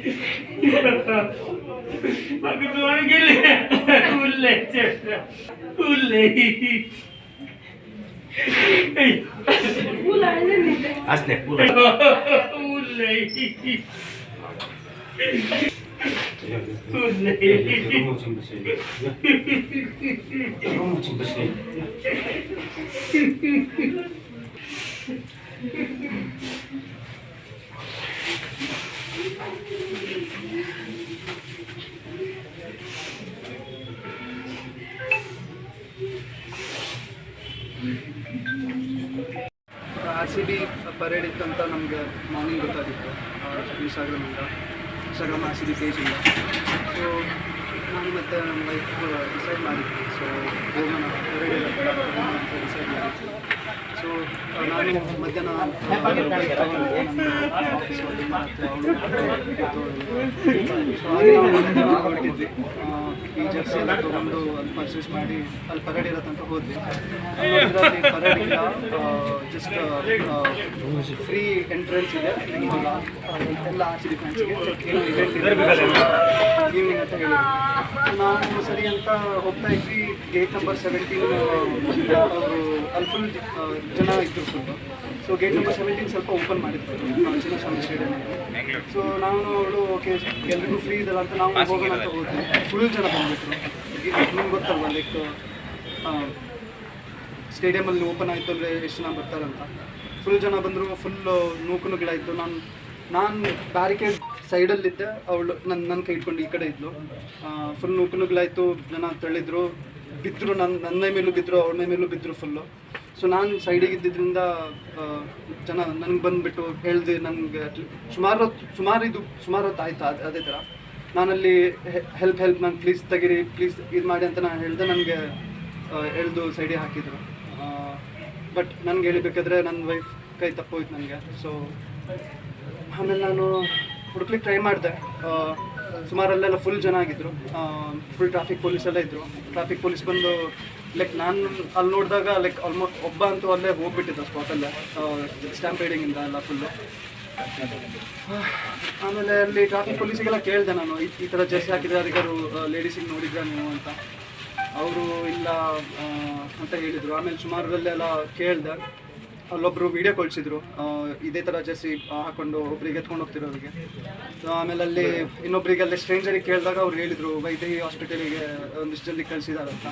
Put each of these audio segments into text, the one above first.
Bakın doğru geliyor. Ulle tefra. Ulle. Ulan ne mi? Asne, ulan. Ulle. R C B parade ಇತ್ತಂತ ನಮಗೆ morning ಗೊತ್ತಾಗಿತ್ತು ಇನ್ಸ್ಟಾಗ್ರಾಮಿಂದ Instagram R C B ಪೇಜಿಂದ so ಮತ್ತು ನಮ್ಮ life decide ಮಾಡಿದ್ವಿ so ಹೋಗೋಣ ಅಂತ ಡಿಸೈಡ್ ಮಾಡಿದ್ವಿ ಸೊ ನಾನು ಮಧ್ಯಾಹ್ನ ಹೊರಟಿದ್ವಿ ಈ ಜರ್ಸಿ ಎಲ್ಲ ತೊಗೊಂಡು ಅಲ್ಲಿ ಪರ್ಚೇಸ್ ಮಾಡಿ ಅಲ್ಲಿ ಪರೇಡ್ ಇರತ್ತಂತ ಹೋದ್ವಿ ಪರೇಡ್ ಇಲ್ಲ ಜಸ್ಟ್ ಫ್ರೀ ಎಂಟ್ರೆನ್ಸ್ ಇದೆ ಎಲ್ಲ ಆಚೆ ಡಿಫ್ರೆನ್ಸ್ ಫ್ಯಾನ್ಸ್ಗೆ ಈವ್ನಿಂಗ್ ಅಂತ ಹೇಳಿ ನಾವು ಸರಿ ಅಂತ ಹೋಗ್ತಾ ಇದ್ವಿ. ಗೇಟ್ ನಂಬರ್ ಸೆವೆಂಟೀನ್ ಅವರು ಅಲ್ಫುಲ್ ಜನ ಇದ್ರು ಸ್ವಲ್ಪ. ಸೊ ಗೇಟ್ ನಂಬರ್ ಸೆವೆಂಟೀನ್ ಸ್ವಲ್ಪ ಓಪನ್ ಮಾಡಿದ್ರು. ಸ್ವಾಮಿ ಸ್ಟೇಡಿಯಂ ಸೊ ನಾನು ಅವಳು ಓಕೆ ಎಲ್ರಿಗೂ ಫ್ರೀ ಇದಲ್ಲ ಅಂತ ನಾವು ಹೋಗೋಣ ಅಂತ ಹೋದ್ವಿ. ಫುಲ್ ಜನ ಬಂದ್ಬಿಟ್ರು. ನಿಮ್ಗೆ ಗೊತ್ತಲ್ವ ಲೈಕ್ ಸ್ಟೇಡಿಯಮಲ್ಲಿ ಓಪನ್ ಆಯಿತು ಅಂದರೆ ಎಷ್ಟು ಜನ ಬರ್ತಾರಂತ. ಫುಲ್ ಜನ ಬಂದರು ಫುಲ್ ನೂಕು ನುಗ್ಗಳಾಯಿತು ನಾನು ನಾನು ಬ್ಯಾರಿಕೇಡ್ ಸೈಡಲ್ಲಿದ್ದೆ ಅವಳು ನನ್ನ ನನ್ನ ಕೈ ಇಟ್ಕೊಂಡು ಈ ಕಡೆ ಇದ್ಲು. ಫುಲ್ ನೂಕು ನುಗ್ಲಾಯಿತು ಜನ ತಳ್ಳಿದ್ರು ಬಿದ್ದರು ನನ್ನ ನನ್ನ ಮೇಲೂ ಬಿದ್ದರು ಅವಳ ಮೇಲೂ ಬಿದ್ದರು ಫುಲ್ಲು ಸೊ ನಾನು ಸೈಡಿಗೆ ಇದ್ದಿದ್ದರಿಂದ ಜನ ನನಗೆ ಬಂದುಬಿಟ್ಟು ಹೇಳ್ದೆ ನನಗೆ ಸುಮಾರು ಹೊತ್ತು ಸುಮಾರು ಇದು ಸುಮಾರು ಹೊತ್ತು ಆಯಿತು ಅದು ಅದೇ ಥರ. ನಾನಲ್ಲಿ ಹೆಲ್ಪ್ ಹೆಲ್ಪ್ ನಾನು ಪ್ಲೀಸ್ ತೆಗೀರಿ ಪ್ಲೀಸ್ ಇದು ಮಾಡಿ ಅಂತ ನಾನು ಹೇಳಿದೆ ನನಗೆ ಎಳೆದು ಸೈಡಿಗೆ ಹಾಕಿದರು. ಬಟ್ ನನಗೆ ಹೇಳಿಬೇಕಾದ್ರೆ ನನ್ನ ವೈಫ್ ಕೈ ತಪ್ಪೋಯ್ತು ನನಗೆ. ಸೊ ಆಮೇಲೆ ನಾನು ಹುಡುಕ್ಲಿಕ್ಕೆ ಟ್ರೈ ಮಾಡಿದೆ. ಸುಮಾರು ಅಲ್ಲೆಲ್ಲ ಫುಲ್ ಜನ ಆಗಿದ್ರು. ಫುಲ್ ಟ್ರಾಫಿಕ್ ಪೊಲೀಸ್ ಎಲ್ಲ ಇದ್ದರು ಟ್ರಾಫಿಕ್ ಪೊಲೀಸ್ ಬಂದು ಲೈಕ್ ನಾನು ಅಲ್ಲಿ ನೋಡಿದಾಗ ಲೈಕ್ ಆಲ್ಮೋಸ್ಟ್ ಒಬ್ಬ ಅಂತೂ ಅಲ್ಲೇ ಹೋಗ್ಬಿಟ್ಟಿದ್ದ ಸ್ಪಾಟಲ್ಲೇ ಸ್ಟ್ಯಾಂಪ್ ರೈಡಿಂಗಿಂದ ಎಲ್ಲ ಫುಲ್ಲು ಆಮೇಲೆ ಅಲ್ಲಿ ಟ್ರಾಫಿಕ್ ಪೊಲೀಸಿಗೆಲ್ಲ ಕೇಳಿದೆ ನಾನು, ಈ ಈ ಥರ ಜರ್ಸಿ ಹಾಕಿದ್ರೆ ಯಾರಿಗಾರು ಲೇಡೀಸಿಗೆ ನೋಡಿದ್ರಾ ನೀವು ಅಂತ. ಅವರು ಇಲ್ಲ ಅಂತ ಹೇಳಿದರು. ಆಮೇಲೆ ಸುಮಾರಲ್ಲೆಲ್ಲ ಕೇಳಿದೆ. ಅಲ್ಲೊಬ್ಬರು ವಿಡಿಯೋ ಕಳಿಸಿದ್ರು. ಇದೇ ಥರ ಜರ್ಸಿ ಹಾಕೊಂಡು ಒಬ್ರಿಗೆ ಎತ್ಕೊಂಡು ಹೋಗ್ತಿರೋರಿಗೆ ಆಮೇಲೆ ಅಲ್ಲಿ ಇನ್ನೊಬ್ರಿಗೆ ಅಲ್ಲಿ ಸ್ಟ್ರೇಂಜರಿಗೆ ಕೇಳಿದಾಗ ಅವ್ರು ಹೇಳಿದರು ವೈದೇಹಿ ಹಾಸ್ಪಿಟಲಿಗೆ ಒಂದಿಷ್ಟು ಜಲ್ದಿ ಕಳಿಸಿದಾರಂತ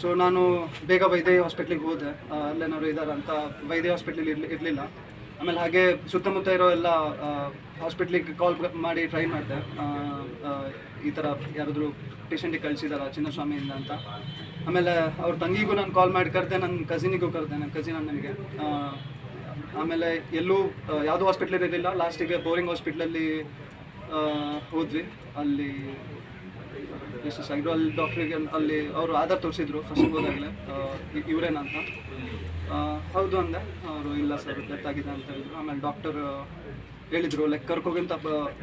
ಸೊ ನಾನು ಬೇಗ ವೈದೇಹಿ ಹಾಸ್ಪಿಟ್ಲಿಗೆ ಹೋದೆ. ಅಲ್ಲೇನಾದ್ರು ಇದ್ದಾರಂತ ವೈದ್ಯ ಹಾಸ್ಪಿಟ್ಲಲ್ಲಿ ಇರಲಿಲ್ಲ. ಆಮೇಲೆ ಹಾಗೆ ಸುತ್ತಮುತ್ತ ಇರೋ ಎಲ್ಲ ಹಾಸ್ಪಿಟ್ಲಿಗೆ ಕಾಲ್ ಮಾಡಿ ಟ್ರೈ ಮಾಡಿದೆ. ಈ ಥರ ಯಾರಾದರೂ ಪೇಷಂಟಿಗೆ ಕಳಿಸಿದಾರ ಚಿನ್ನಸ್ವಾಮಿಯಿಂದ ಅಂತ. ಆಮೇಲೆ ಅವ್ರ ತಂಗಿಗೂ ನಾನು ಕಾಲ್ ಮಾಡಿ ಕರೆದೆ ನನ್ನ ಕಸಿನಿಗೂ ಕರೆದೆ ನನ್ನ ಕಸಿನ್ ಆ, ಆಮೇಲೆ ಎಲ್ಲೂ ಯಾವುದೂ ಹಾಸ್ಪಿಟ್ಲ್ ಇರಲಿಲ್ಲ. ಲಾಸ್ಟಿಗೆ ಬೋರಿಂಗ್ ಹಾಸ್ಪಿಟ್ಲಲ್ಲಿ ಹೋದ್ವಿ. ಅಲ್ಲಿ ಸೈಡು ಅಲ್ಲಿ ಡಾಕ್ಟ್ರಿಗೆ ಅಲ್ಲಿ ಅವರು ಆಧಾರ್ ತೋರಿಸಿದ್ರು ಫಸ್ಟ್ ಹೋದಾಗಲೇ. ಇವರೇನಂತ ಹೌದು ಅಂದೆ. ಅವರು ಇಲ್ಲ ಸರ್ ಡೆತ್ ಆಗಿದೆ ಅಂತ ಹೇಳಿದ್ರು. ಆಮೇಲೆ ಡಾಕ್ಟರ್ ಹೇಳಿದ್ರು ಲೈಕ್ ಕರ್ಕೋಗಿಂತ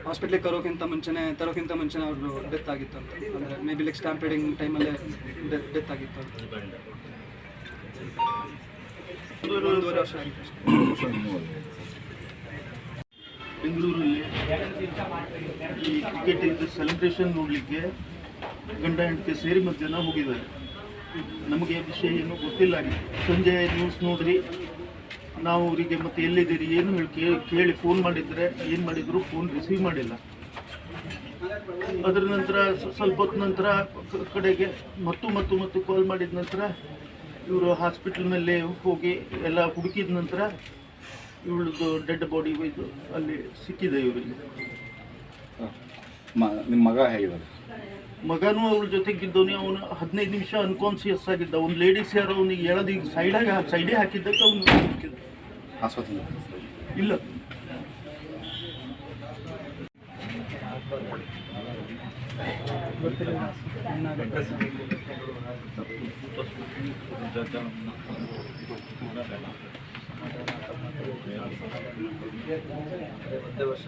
ಹಾಸ್ಪಿಟ್ಲಿಗೆ ಕರೋಕ್ಕಿಂತ ಮುಂಚೆನೇ ತರೋಕ್ಕಿಂತ ಮುಂಚೆನೇ ಅವರು ಡೆತ್ ಆಗಿತ್ತು ಅಂತ. ಅಂದರೆ ಮೇ ಬಿ ಲೈಕ್ ಸ್ಟ್ಯಾಂಪೇಡಿಂಗ್ ಟೈಮಲ್ಲೇ ಡೆತ್ ಡೆತ್ ಆಗಿತ್ತು ಅಂತ. ಒಂದೂವರೆ ವರ್ಷ ಆಗಿತ್ತು ಬೆಂಗಳೂರಲ್ಲಿ ಈ ಕ್ರಿಕೆಟ್ ಸೆಲೆಬ್ರೇಷನ್ ನೋಡಲಿಕ್ಕೆ ಗಂಡ ಹೆಂಡತಿ ಸೇರಿ ಮಧ್ಯಾಹ್ನ ಹೋಗಿದ್ದಾರೆ. ನಮಗೆ ವಿಷಯ ಏನೂ ಗೊತ್ತಿಲ್ಲ ಸಂಜೆ ನ್ಯೂಸ್ ನೋಡ್ರಿ. ನಾವು ಅವರಿಗೆ ಮತ್ತೆ ಎಲ್ಲಿದ್ದೀರಿ, ಏನು ಹೇಳಿ ಕೇಳಿ ಫೋನ್ ಮಾಡಿದರೆ ಏನು ಮಾಡಿದ್ರು ಫೋನ್ ರಿಸೀವ್ ಮಾಡಿಲ್ಲ. ಅದರ ನಂತರ ಸ್ವಲ್ಪ ಹೊತ್ತು ನಂತರ ಕಡೆಗೆ ಮತ್ತು ಮತ್ತು ಮತ್ತು ಕಾಲ್ ಮಾಡಿದ ನಂತರ ಇವರು ಹಾಸ್ಪಿಟ್ಲ್ನಲ್ಲೇ ಹೋಗಿ ಎಲ್ಲ ಹುಡುಕಿದ ನಂತರ ಇವಳದು ಡೆಡ್ ಬಾಡಿ ಒಯ್ದು ಅಲ್ಲಿ ಸಿಕ್ಕಿದೆ ಇವರಿಗೆ. ನಿಮ್ಮ ಮಗ ಹೇಗಿದ್ದಾರೆ? ಮಗನೂ ಅವಳ ಜೊತೆಗಿದ್ದವನು ಅವನು ಹದಿನೈದು ನಿಮಿಷ ಅನ್ಕಾನ್ಸಿಯಸ್ ಆಗಿದ್ದ ಒಂದು ಲೇಡೀಸ್ ಯಾರು ಅವನಿಗೆ ಹೇಳೋದೀಗ ಸೈಡಾಗ ಸೈಡೇ ಹಾಕಿದ್ದಕ್ಕೆ ಅವನು ಆಸ್ಪತ್ರೆ ಇಲ್ಲ. ವರ್ಷ